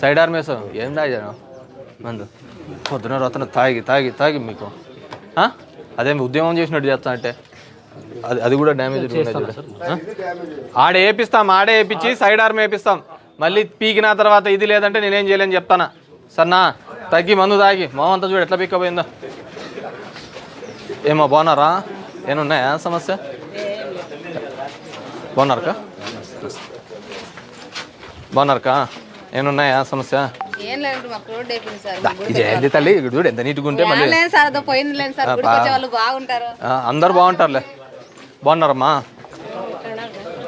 Side ఆర్మేస్ ఏం తాగాను మందు. పొద్దున రతన తాగి తాగి తాగి మీకు? అదేం ఉద్యమం చేసినట్టు చేస్తా అంటే? అది అది కూడా డ్యామేజ్ ఆడ వేపిస్తాం ఆడే వేపించి సైడ్ ఆర్మ్ వేపిస్తాం. మళ్ళీ పీకిన తర్వాత ఇది లేదంటే నేనేం చేయలేని చెప్తానా? సన్నా తగ్గి మందు తాగి. మామంతా చూడు ఎట్లా పీక్కపోయిందో. ఏమో బాగున్నారా? ఏమున్నాయా సమస్య? బాగున్నారకా బాగున్నారకా ఏమున్నాయా సమస్య? ఏం లేదు మాకు రోడ్ అయిపోయింది సార్ దా, ఇది ఏంది తల్లి ఇక్కడ చూడు ఎంత నీట్గా ఉంటే మళ్ళీ. ఏం లేదు సార్ అదో పోయింది లేదు సార్ గుడికి వచ్చే వాళ్ళు బాగుంటారు. ఆ, అందరు బాగుంటారులే. బాగున్నారమ్మా?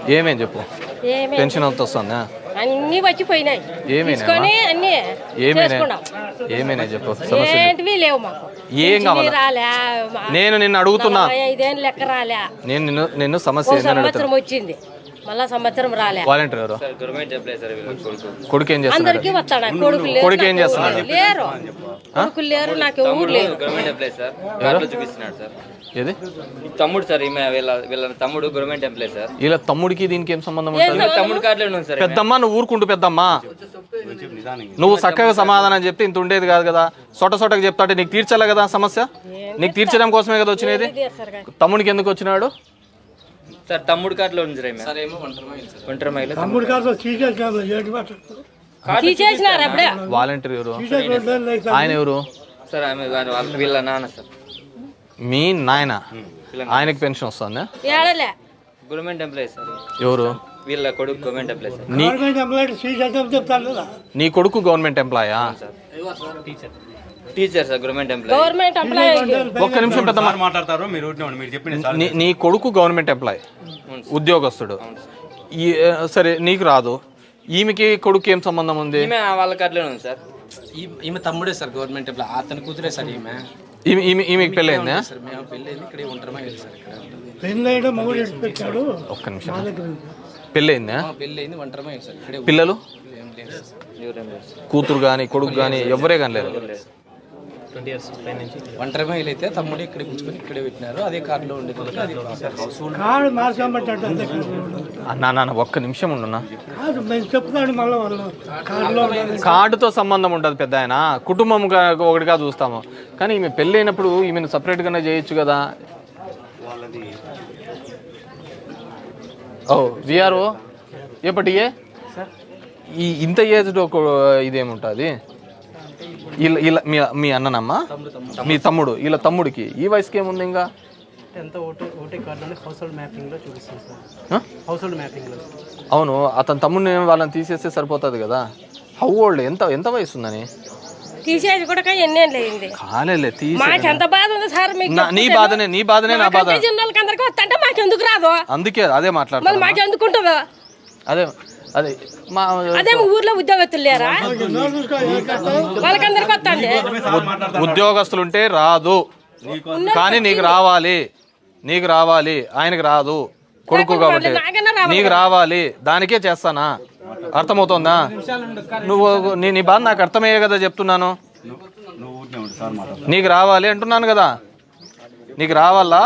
ఏమేం చెప్పు? ఏమి పెన్షన్ అంత వస్తుందా? అన్ని వచ్చిపోయినాయి. ఏమైనా తీసుకొని అన్ని ఏమైనా చేసుకున్నాం ఏమైనా చెప్పు? సమస్య ఏంటివి లేవు మాకు. ఏం కావాలా? పింఛనీ రాలే మా- నేను నిన్ను అడుగుతున్నా. నలభై ఐదేళ్ళు లెక్క రాలే. నేను నిన్ను సమస్య ఏందని అడుగుతున్నా. సంవత్సరం వచ్చింది. మళ్ళా సంవత్సరం రాలే. వాలంటీర్ ఎవరు? కొడుకు ఏం అందరికి వస్తాడు? కొడుకు లేరు కొడుకు ఏం చేస్తున్నాడు? లేరు. కొడుకులు లేరు నాకు ఎవరు లేరు గవర్నమెంట్ ఎంప్లాయ్ సార్. కార్డులో చూపిస్తున్నాడు సార్. ఏది? ఈ తమ్ముడు సార్ ఈమె వీళ్ళ వీళ్ళ తమ్ముడు గవర్నమెంట్ ఎంప్లాయ్ సార్. ఇలా తమ్ముడికి దీనికి ఏం సంబంధం ఉంటుంది? తమ్ముడు కార్డులో సార్. పెద్దమ్మ నువ్వు ఊరుకుంటూ పెద్దమ్మా. నువ్వు చక్కగా సమాధానం చెప్తే ఇంత ఉండేది కాదు కదా. సొట సొటగా చెప్తాంటే నీకు తీర్చాలి కదా సమస్య? నీకు తీర్చడం కోసమే కదా వచ్చినది? తమ్ముడికి ఎందుకు వచ్చినాడు? సార్ తమ్ముడు కార్డులో ఉంది ఒంటరి మహిళ తమ్ముడు తీసేసినారు అప్పుడే? వాలంటీర్ ఎవరు? ఆయన ఎవరు? సార్ ఆమె వాళ్ళ వాళ్ళ- వీళ్ళ నాన్న సార్. మీ నాయన? ఆయనకి పెన్షన్ వస్తుందా? ఏడలే. Government employee sir. ఎవరు? వీళ్ళ కొడుకు గవర్నమెంట్ ఎంప్లాయ్ సార్. నీ గవర్నమెంట్ ఎంప్లాయీ తీసేద్దాం చెప్తాను కదా నీ కొడుకు government ఎంప్లాయా teacher. Sir government employee government apply ఒక్క నిమిషం పెద్దమ్మ మాట్లాడతారు మీరు నీ కొడుకు గవర్నమెంట్ ఎంప్లాయ్ ఉద్యోగస్తుడు. ఈ సరే నీకు రాదు. ఈమెకి కొడుకు ఏం సంబంధం ఉంది? ఈమె వాళ్ళ ఉంది సార్. ఈ- ఈమె తమ్ముడే సార్ గవర్నమెంట్ ఎంప్లాయ్ అతని కూతురే సార్ ఈమె. ఈమె ఈమె ఈమెకి పెళ్ళైందా? సార్. మేము పెళ్ళి ఇక్కడ ఉంటారమా సార్ ఇక్కడ? పెళ్ళి అయినా మగడు ఎటు పెట్టాడు ఒక్క నిమిషం. పెళ్ళైందా? మా పెళ్ళి అయింది ఒంటరమా సార్. ఇక్కడే పిల్లలు. కూతురు కానీ కొడుకు కానీ ఎవరే కానీ లేరు. ఒంటరి అయితే తమ్ముడు ఇక్కడ కూర్చుకొని ఇక్కడే పెట్టినారు. అదే కార్డులో ఉండేది నాన్న ఒక్క నిమిషం ఉండున్నా. కార్డుతో సంబంధం ఉండదు పెద్ద ఆయన. కుటుంబం ఒకటిగా చూస్తాము. కానీ ఈమె పెళ్ళి అయినప్పుడు ఈమెను సపరేట్గానే చేయొచ్చు కదా. ఓ విఆర్ఓ ఎప్పటియే ఈ ఇంత ఏజ్డ్ ఒక ఇదేముంటుంది? ఇలా ఇలా మీ మీ అన్ననమ్మా? మీ తమ్ముడు. ఇలా తమ్ముడికి ఈ వయసుకి ఏముంది ఇంకా? ఎంత ఓటే ఓటే కార్డులోనే హౌస్ హోల్డ్ మ్యాపింగ్లో చూపిస్తుంది సార్. ఆ? హౌస్ హోల్డ్ మ్యాపింగ్లో అవును అతని తమ్ముడిని వాళ్ళని తీసేస్తే సరిపోతుంది కదా. హౌ ఓల్డ్ ఎంత ఎంత వయసు ఉందని తీసేసి కూడా కాలేలే మాకు ఎంత బాధ ఉంది సార్ మీకు నా- బాధనే నీ బాధనే నా బాధ. అందరికీ వస్తుంటే మాకు ఎందుకు రాదు? అందుకే అదే మాకు ఉంటుందో? అదే అదే మా అదే ఊర్లో ఉద్యోగస్తులు లేరా? వాళ్ళకందరికి వస్తుంది. ఉద్యోగస్తులుంటే రాదు. కానీ నీకు రావాలి. నీకు రావాలి. ఆయనకి రాదు. కొడుకు కాబట్టి. నీకు రావాలి. దానికే చేస్తానా? అర్థమవుతోందా? నువ్వు నీ నీ బాధ నాకు అర్థమయ్యే కదా చెప్తున్నాను. నీకు రావాలి అంటున్నాను కదా. నీకు రావాలా?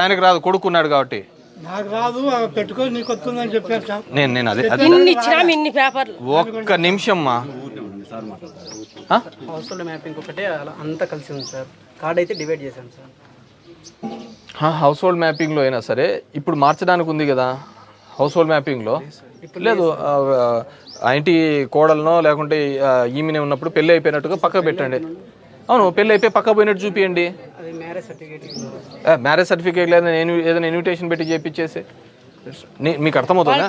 ఆయనకి రాదు. కొడుకున్నాడు కాబట్టి. నాకు రాదు ఆ పెట్టుకొని నీకు వస్తుందని చెప్పారు సార్ నేను నేను అదే అదే ఇన్ని ఇచ్చినాం ఇన్ని పేపర్లు ఒక్క నిమిషం మా మ్యాపింగ్ ఒకటే అలా అంతా కలిసి ఉంది సార్ కార్డ్ అయితే డివైడ్ చేశాను సార్ ఆ, హౌస్ హోల్డ్ మ్యాపింగ్లో అయినా సరే ఇప్పుడు మార్చడానికి ఉంది కదా హౌస్ హోల్డ్ మ్యాపింగ్లో లేదు ఆ, ఆ ఇంటి కోడలనో లేకుంటే ఈమెనే ఉన్నప్పుడు పెళ్ళి అయిపోయినట్టుగా పక్కకు పెట్టండి అవును పెళ్ళి అయిపోయి పక్క పోయినట్టు చూపియండి. అది మ్యారేజ్ సర్టిఫికేట్ మ్యారేజ్ సర్టిఫికేట్ లేదా నేను ఏదైనా ఇన్విటేషన్ పెట్టి చేపించేసి మీకు అర్థమవుతుందా?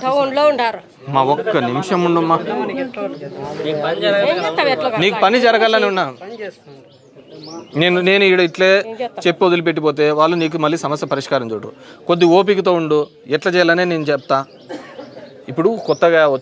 మా ఒక్క నిమిషం ఉండమ్మా. నీకు పని జరగాలని ఉన్నాను నేను నేను ఇక్కడ ఇట్లే చెప్పి వదిలిపెట్టిపోతే వాళ్ళు నీకు మళ్ళీ సమస్య పరిష్కారం చూడరు. కొద్ది ఓపికతో ఉండు. ఎట్లా చేయాలనే నేను చెప్తా. ఇప్పుడు కొత్తగా వచ్చి